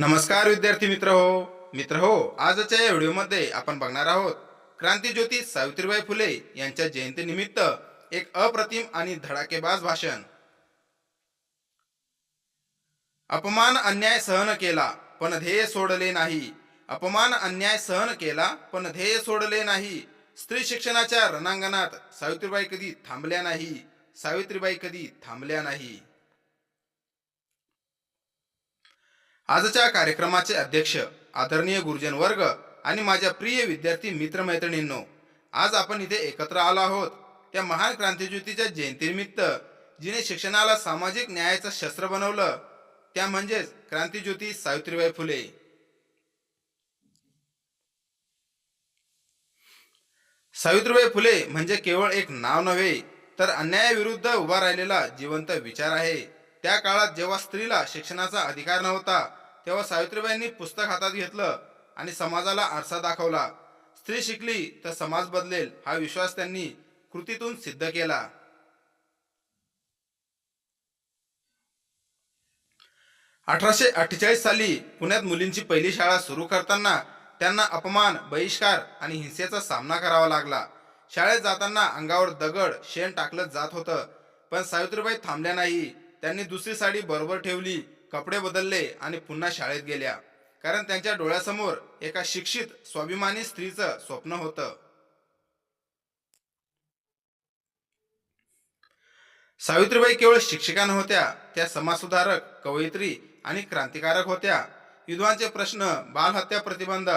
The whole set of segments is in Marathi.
नमस्कार विद्यार्थी मित्र हो. मित्र हो आजच्या या व्हिडिओमध्ये आपण बघणार आहोत क्रांतीज्योती सावित्रीबाई फुले यांच्या जयंतीनिमित्त एक अप्रतिम आणि धडाकेबाज भाषण. अपमान अन्याय सहन केला पण ध्येय सोडले नाही. अपमान अन्याय सहन केला पण ध्येय सोडले नाही. स्त्री शिक्षणाच्या रणांगणात सावित्रीबाई कधी थांबल्या नाही. सावित्रीबाई कधी थांबल्या नाही. आजच्या कार्यक्रमाचे अध्यक्ष आदरणीय गुरुजन वर्ग आणि माझ्या प्रिय विद्यार्थी मित्रमैत्रिणींनो आज आपण इथे एकत्र आलो आहोत. त्या महान क्रांतीज्योतीच्या जयंतीनिमित्त जिने शिक्षणाला सामाजिक न्यायाचं शस्त्र बनवलं त्या म्हणजेच क्रांतीज्योती सावित्रीबाई फुले. सावित्रीबाई फुले म्हणजे केवळ एक नाव नव्हे तर अन्यायाविरुद्ध उभा राहिलेला जिवंत विचार आहे. त्या काळात जेव्हा स्त्रीला शिक्षणाचा अधिकार नव्हता तेव्हा सावित्रीबाईंनी पुस्तक हातात घेतलं आणि समाजाला आरसा दाखवला. स्त्री शिकली तर समाज बदलेल हा विश्वास त्यांनी कृतीतून सिद्ध केला. अठराशे अठ्ठेचाळीस साली पुण्यात मुलींची पहिली शाळा सुरू करताना त्यांना अपमान बहिष्कार आणि हिंसेचा सामना करावा लागला. शाळेत जाताना अंगावर दगड शेण टाकलं जात होतं पण सावित्रीबाई थांबल्या नाही. त्यांनी दुसरी साडी बरोबर ठेवली. कपडे बदलले आणि पुन्हा शाळेत गेल्या. कारण त्यांच्या डोळ्यासमोर एका शिक्षित स्वाभिमानी स्त्रीचं स्वप्न होतं. सावित्रीबाई केवळ शिक्षिका नव्हत्या त्या समाजसुधारक कवयित्री आणि क्रांतिकारक होत्या. विधवांचे प्रश्न बालहत्या प्रतिबंध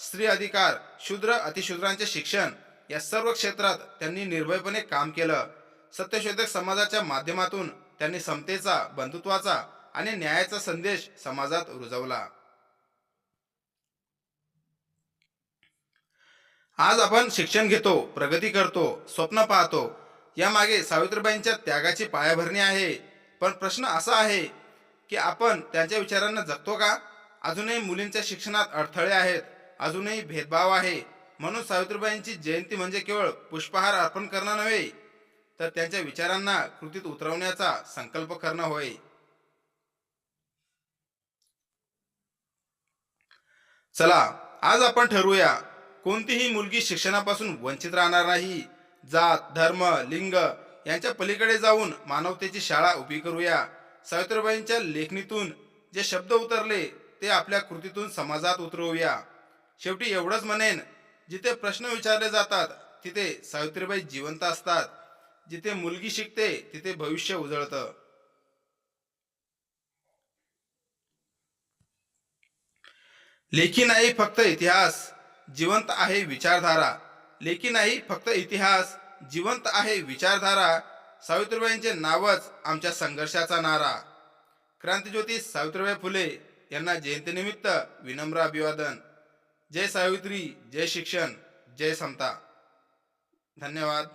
स्त्री अधिकार शूद्र अतिशूद्रांचे शिक्षण या सर्व क्षेत्रात त्यांनी निर्भयपणे काम केलं. सत्यशोधक समाजाच्या माध्यमातून त्यांनी समतेचा बंधुत्वाचा आणि न्यायाचा संदेश समाजात रुजवला. आज आपण शिक्षण घेतो प्रगती करतो स्वप्न पाहतो. यामागे सावित्रीबाईंच्या त्यागाची पायाभरणी आहे. पण प्रश्न असा आहे की आपण त्यांच्या विचारांना जगतो का? अजूनही मुलींच्या शिक्षणात अडथळे आहेत. अजूनही भेदभाव आहे. म्हणून सावित्रीबाईंची जयंती म्हणजे केवळ पुष्पहार अर्पण करणं नव्हे तर त्यांच्या विचारांना कृतीत उतरवण्याचा संकल्प करणं होय. चला आज आपण ठरवूया कोणतीही मुलगी शिक्षणापासून वंचित राहणार नाही जात धर्म लिंग यांच्या पलीकडे जाऊन मानवतेची शाळा उभी करूया. सावित्रीबाईंच्या लेखणीतून जे शब्द उतरले ते आपल्या कृतीतून समाजात उतरवूया. शेवटी एवढंच म्हणेन जिथे प्रश्न विचारले जातात तिथे सावित्रीबाई जिवंत असतात. जिथे मुलगी शिकते तिथे भविष्य उजळतं. लेखी नाही फक्त इतिहास जिवंत आहे विचारधारा. लेखी नाही फक्त इतिहास जिवंत आहे विचारधारा. सावित्रीबाईंचे नावच आमच्या संघर्षाचा नारा. क्रांतीज्योती सावित्रीबाई फुले यांना जयंतीनिमित्त विनम्र अभिवादन. जय सावित्री जय शिक्षण जय समता. धन्यवाद.